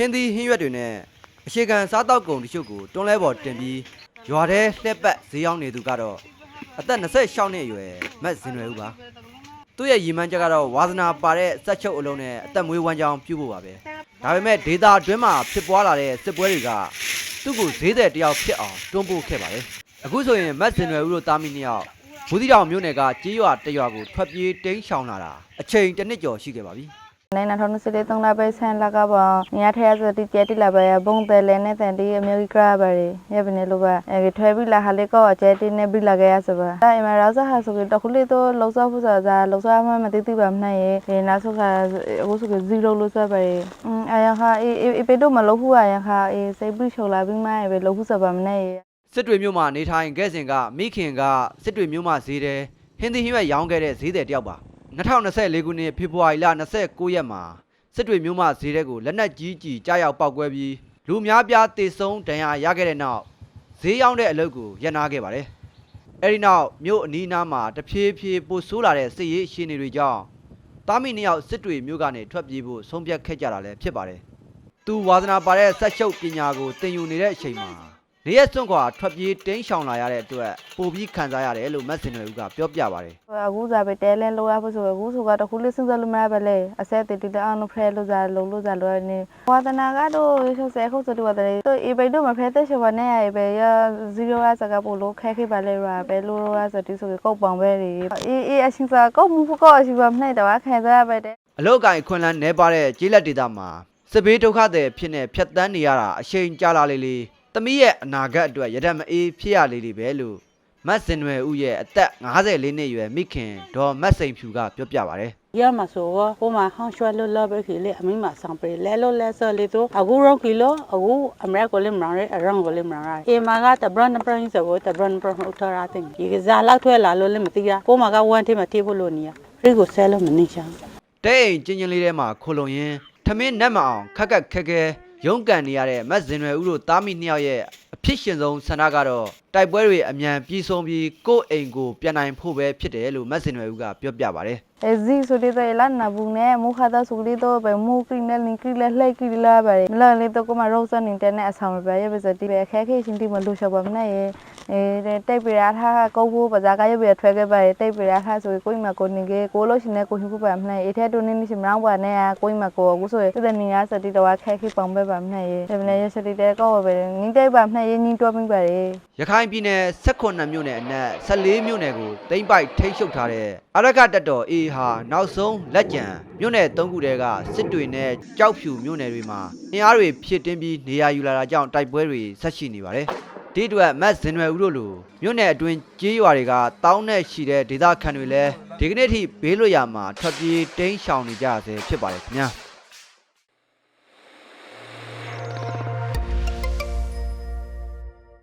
ဟင်းသီးဟင်းရွက်တွေနဲ့အရှိကန်စားတောက်ကုန်တချို့ကိုတွန်းလဲပေါ်တင်ပြီးရွာထဲလှက်ပတ်ဈေးရောက်နေသူကတော့အသက်26နှစ်အရွယ်မတ်ဇင်ရွယ်ဦးပါသူ့ရဲ့ရည်မှန်းချက်ကတော့ဝါသနာပါတဲ့စက်ချုပ်အလုံးနဲ့အသက်မွေးဝမ်းကြောင်းပြုဖို့ပါပဲဒါပေမဲ့ဒေတာအတွင်းမှာဖြစ်ပွားလာတဲ့စစ်ပွဲတွေကသူ့ကိုဈေးတဲ့တယောက်ဖြစ်အောင်တွန်းပို့ခဲ့ပါတယ်အခုဆိုရင်မတ်ဇင်ရွယ်ဦးတို့တာမီနှစ်ယောက်ဘူးသီတောင်မြို့နယ်ကကြေးရွာတစ်ရွာကိုထွက်ပြေးတိမ်းရှောင်လာတာအချိန်တစ်နှစ်ကျော်ရှိခဲ့ပါပြီ နိုင်နာထောင်းစလေးတုံးလာပဲဆန်လာကပါညထဲဆိုတိကျတိလာပဲဘုံတယ်လဲနဲ့တန်တီအမျိုးကြီးကရပါရီရပနေလိုပါအဲထွဲပြီးလာဟာလေးကောအကျဲတင်းနဲ့ပြီးလာခဲ့ရစပါအဲအမရာဇာဟာဆိုကတခုလေးတော့လောက်စားဖို့စားစားလောက်စားမှမသိသိပါမနိုင်ရေဒီနာဆိုကအခုဆိုက0လို့စားပါရီအယခါအေးအေးပေတော့မလောက်ဘူးအယခါအေးစိတ်ပြီးချုပ်လာပြီးမှပဲလောက်ဘူးစားပါမနိုင်ရေစစ်တွေမြို့မှာနေထိုင်ခဲ့စဉ်ကမိခင်ကစစ်တွေမြို့မှာဈေးတယ်ဟင်းသီးဟင်းရွက်ရောင်းခဲ့တဲ့ဈေးတယ်တယောက်ပါ 2024ခုနှစ်ဖေဖော်ဝါရီလ29ရက်မှာစစ်တွေမြို့မှာဈေးတဲ့ကိုလက်နက်ကြီးကြီးကြားရောက်ပောက်ကွဲပြီးလူအများပြားတေဆုံးဒဏ်ရာရခဲ့တဲ့နောက်ဈေးရောင်းတဲ့အလုပ်ကိုရပ်နားခဲ့ပါတယ်အဲဒီနောက်မြို့အနီးအနားမှာတဖြည်းဖြည်းပိုဆိုးလာတဲ့စစ်ရေးအခြေအနေတွေကြောင့်တာမီနှစ်ယောက်စစ်တွေမြို့ကနေထွက်ပြေးဖို့ဆုံးဖြတ်ခဲ့ကြတာလည်းဖြစ်ပါတယ်သူဝါသနာပါတဲ့ဆက်ချုပ်ပညာကိုသင်ယူနေတဲ့အချိန်မှာ နေရက်စွန့်ခွာထွက်ပြေးတင်းရှောင်လာရတဲ့အတွက်ပိုပြီးခံစားရတယ်လို့မတ်စင်တွေဦးကပြောပြပါတယ်အခုစားပဲတဲလဲလောက်ရဖို့ဆိုအခုဆိုကတခုလေးစဉ်းစားလို့မရပါလေအဆက်တတီတအောင်ဖရဲလို့စားလုံးလို့စားလို့နေဝါသနာကတော့ရဆဲခုဆိုတော့တယ်တော့အေဘိတ်တော့မဖရဲတဲ့ချေပါနဲ့ရပဲရ0ရစကပို့လို့ခဲခဲပါလေရပဲလို့ရစတီဆိုကောက်ပောင်ပဲလေအေးအေးအရှင်စားကောက်မှုဖို့ကောက်အရှိပါမနိုင်တော့ခံစားရပဲတဲ့အလောက်ကိုင်အခွင့်အလန်းနေပါတဲ့ကျေးလက်ဒေသမှာစစ်ဘေးဒုက္ခသည်ဖြစ်နေဖြတ်တန်းနေရတာအချိန်ကြာလာလေလေ သမီးရဲ့အနာဂတ်အတွက်ရတမအေးဖြစ်ရလေလေပဲလို့မတ်စင်တွေဦးရဲ့အသက်54နှစ်အရွယ်မိခင်ဒေါ်မတ်စိန်ဖြူကပြောပြပါတယ်ရမဆိုတော့ဟိုမှာဟောင်းရွှဲလို့လောပဲခီလေအမိမဆောင်ပရလဲလို့လဲဆော်လေတော့အခုရောခီလို့အခုအမေကိုလည်းမရရဲအရောင်းကိုလည်းမရရဲအေမာကတဘရန်ပရင်းဆိုတော့တဘရန်ပရဟုတ်ထရာတင်ဒီကစားလောက်ထွဲလာလို့လည်းမသိရကိုမကဝမ်ထေးမထေးဖို့လို့နေရရီကိုဆဲလို့မနေချမ်းတဲ့အိမ်ချင်းချင်းလေးထဲမှာခိုလုံရင်းထမင်းနက်မအောင်ခက်ခက်ခဲခဲ ရုန်းကန်နေရတဲ့မတ်စင်တွေဦးတို့တားမိနှစ်ယောက်ရဲ့အဖြစ်ရှင်ဆုံးဆန္ဒကတော့တိုက်ပွဲတွေအမြန်ပြီးဆုံးပြီးကိုယ့်အိမ်ကိုပြန်နိုင်ဖို့ပဲဖြစ်တယ်လို့မတ်စင်တွေဦးကပြောပြပါတယ်အဲဇီဆိုတဲ့တော့လာနာဘူးနဲ့မူခါတော့ဆိုလေးတော့ပဲမူကင်းနဲ့လင်ကီလဲလှိုက်ကီလာပါမလာလေတော့ကမရောစနင်းတဲ့အဆောင်ပဲရပါစတိပဲခဲခဲချင်းတိမလို့ရှောပါမနဲ့အဲတိတ်ပြရထားကောက်ဖို့ပဇာကရပြထွဲခဲ့ပါတိတ်ပြရထားဆိုကိုိမကိုနေကေကိုလို့ရှင်နဲ့ကိုဟိဖို့ပါမနဲ့အဲထဲတူနေနေရှင်မအောင်ပါနဲ့ကိုိမကိုအခုဆိုတဲ့နေရစတိတော့ခဲခဲပောင်ပဲပါမနဲ့ဒီမနေ့ရစတိတဲ့ကောပဲငင်းတိတ်ပါမနဲ့ရင်းနှီးတွားမိပါလေရခိုင်ပြည်နယ်18မြို့နယ်အနက်14မြို့နယ်ကိုတိမ့်ပိုက်ထိန်းချုပ်ထားတဲ့အရကတက်တော်အေဟာနောက်ဆုံးလက်ကျန်မြို့နယ်3ခုတည်းကစစ်တွေနဲ့ကြောက်ဖြူမြို့နယ်တွေမှာအင်အားတွေဖြစ်တင်းပြီးနေရာယူလာတာကြောင့်တိုက်ပွဲတွေဆက်ရှိနေပါတယ်ဒီအတွက်မတ်ဇင်ရွယ်ဦးတို့လိုမြို့နယ်အတွင်းကြေးရွာတွေကတောင်းနဲ့ရှိတဲ့ဒေသခံတွေလည်းဒီကနေ့ထိဘေးလွတ်ရာမှာထွက်ပြေးတိမ်းရှောင်နေကြရဆဲဖြစ်ပါတယ်ခင်ဗျာ